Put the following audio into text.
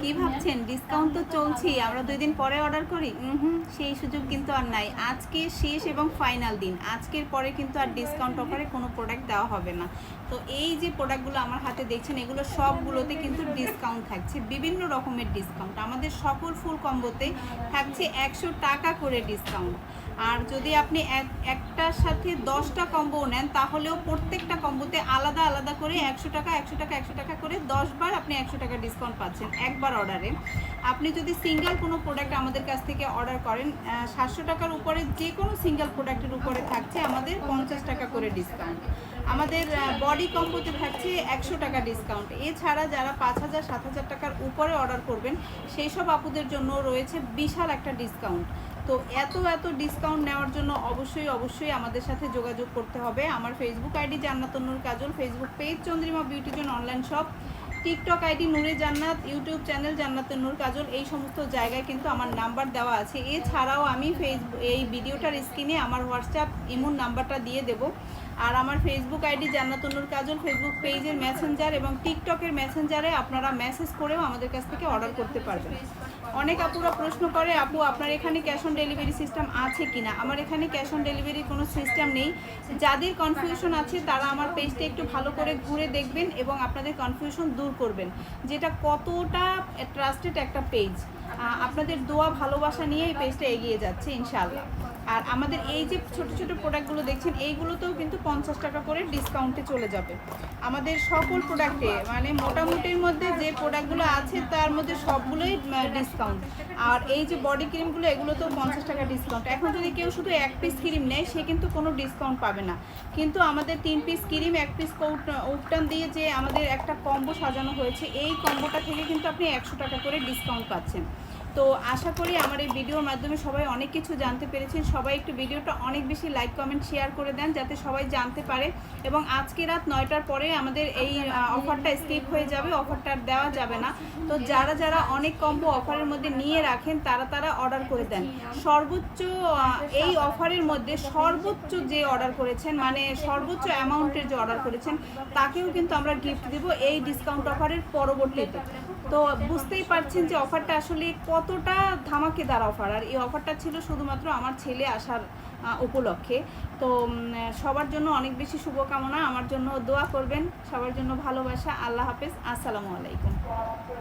কি ভাবছেন? ডিসকাউন্ট তো চলছেই, আমরা দুই দিন পরে অর্ডার করি? হুম সেই সুযোগ কিন্তু আর নাই। আজকে শেষ এবং ফাইনাল দিন। আজকের পরে কিন্তু আর ডিসকাউন্ট অফারে কোনো প্রোডাক্ট দেওয়া হবে না। তো এই যে প্রোডাক্টগুলো আমার হাতে দেখছেন, এগুলো সবগুলোতে কিন্তু ডিসকাউন্ট থাকছে। বিভিন্ন রকমের ডিসকাউন্ট আমাদের সকল ফুল কম্বোতে থাকছে একশো টাকা করে ডিসকাউন্ট আর যদি আপনি এক, একটার সাথে দশটা কম্বো নেন, তাহলেও প্রত্যেকটা কম্বোতে আলাদা আলাদা করে একশো টাকা একশো টাকা একশো টাকা করে দশবার আপনি একশো টাকা ডিসকাউন্ট পাচ্ছেন একবার অর্ডারে আপনি যদি সিঙ্গেল কোনো প্রোডাক্ট আমাদের কাছ থেকে অর্ডার করেন সাতশো টাকার উপরে যে কোনো সিঙ্গেল প্রোডাক্টের উপরে থাকছে আমাদের পঞ্চাশ টাকা করে ডিসকাউন্ট আমাদের বডি কম্বোতে থাকছে একশো টাকা ডিসকাউন্ট এছাড়া যারা পাঁচ হাজার, সাত হাজার টাকার উপরে অর্ডার করবেন, সেই সব আপুদের জন্য রয়েছে বিশাল একটা ডিসকাউন্ট তো এত এত ডিসকাউন্ট নেওয়ার জন্য অবশ্যই অবশ্যই আমাদের সাথে যোগাযোগ করতে হবে। আমার Facebook ID Jannatnur Kajal Facebook page Chandrima beauty zone online shop TikTok ID Nure Jannat YouTube channel জান্নাত কাজল, এই সমস্ত জায়গায় কিন্তু আমার নাম্বার দেওয়া আছে। এছাড়াও আমি ফেসবুক এই ভিডিওটার স্ক্রিনে আমার হোয়াটসঅ্যাপ ইমুন নাম্বারটা দিয়ে দেব। আর আমার Facebook ID Jannatunnur Kajal Facebook পেজের মেসেঞ্জার এবং টিকটকের মেসেঞ্জারে আপনারা মেসেজ করেও আমাদের কাছ থেকে অর্ডার করতে পারবেন। অনেক আপুরা প্রশ্ন করে, আপু, আপনার এখানে ক্যাশ অন ডেলিভারি সিস্টেম আছে কি না আমার এখানে ক্যাশ অন ডেলিভারি কোনো সিস্টেম নেই। যাদের কনফিউশন আছে, তারা আমার পেজটা একটু ভালো করে ঘুরে দেখবেন এবং আপনাদের কনফিউশন দূর করবেন, যেটা কতটা ট্রাস্টেড একটা পেজ আপনাদের দোয়া, ভালোবাসা নিয়ে এই পেজটা এগিয়ে যাচ্ছে, ইনশাআল্লাহ। আর আমাদের এই যে ছোট ছোট প্রোডাক্টগুলো দেখছেন, এইগুলোতেও কিন্তু পঞ্চাশ টাকা করে ডিসকাউন্টে চলে যাবে। আমাদের সকল প্রোডাক্টে মানে মোটামুটির মধ্যে যে প্রোডাক্টগুলো আছে, তার মধ্যে সবগুলোই ডিসকাউন্ট আর এই যে বডি ক্রিমগুলো এগুলোতেও পঞ্চাশ টাকা ডিসকাউন্ট এখন যদি কেউ শুধু এক পিস ক্রিম নেয়, সে কিন্তু কোনো ডিসকাউন্ট পাবে না। কিন্তু আমাদের তিন পিস ক্রিম এক পিস উপটান দিয়ে যে আমাদের একটা কম্বো সাজানো হয়েছে, এই কম্বোটা থেকে কিন্তু আপনি একশো টাকা করে ডিসকাউন্ট পাচ্ছেন। তো আশা করি আমার এই ভিডিওর মাধ্যমে সবাই অনেক কিছু জানতে পেরেছেন। সবাই একটু ভিডিওটা অনেক বেশি লাইক কমেন্ট শেয়ার করে দেন যাতে সবাই জানতে পারে। এবং আজকে রাত নয়টার পরে আমাদের এই অফারটা স্কিপ হয়ে যাবে অফারটা দেওয়া যাবে না। তো যারা যারা অনেক কম্বো অফারের মধ্যে নিয়ে রাখেন, তারা তারা অর্ডার করে দেন। সর্বোচ্চ এই অফারের মধ্যে সর্বোচ্চ যে অর্ডার করেছেন মানে সর্বোচ্চ অ্যামাউন্টের যে অর্ডার করেছেন, তাকেও কিন্তু আমরা গিফট দিব এই ডিসকাউন্ট অফারের পরবর্তীতে। তো বুঝতেই পারছেন যে অফারটা আসলে কতটা ধামাকেদার অফার আর এই অফারটা ছিল শুধুমাত্র আমার ছেলে আসার উপলক্ষে। তো সবার জন্য অনেক বেশি শুভকামনা। আমার জন্য দোয়া করবেন। সবার জন্য ভালোবাসা। আল্লাহ হাফেজ। আসসালামু আলাইকুম।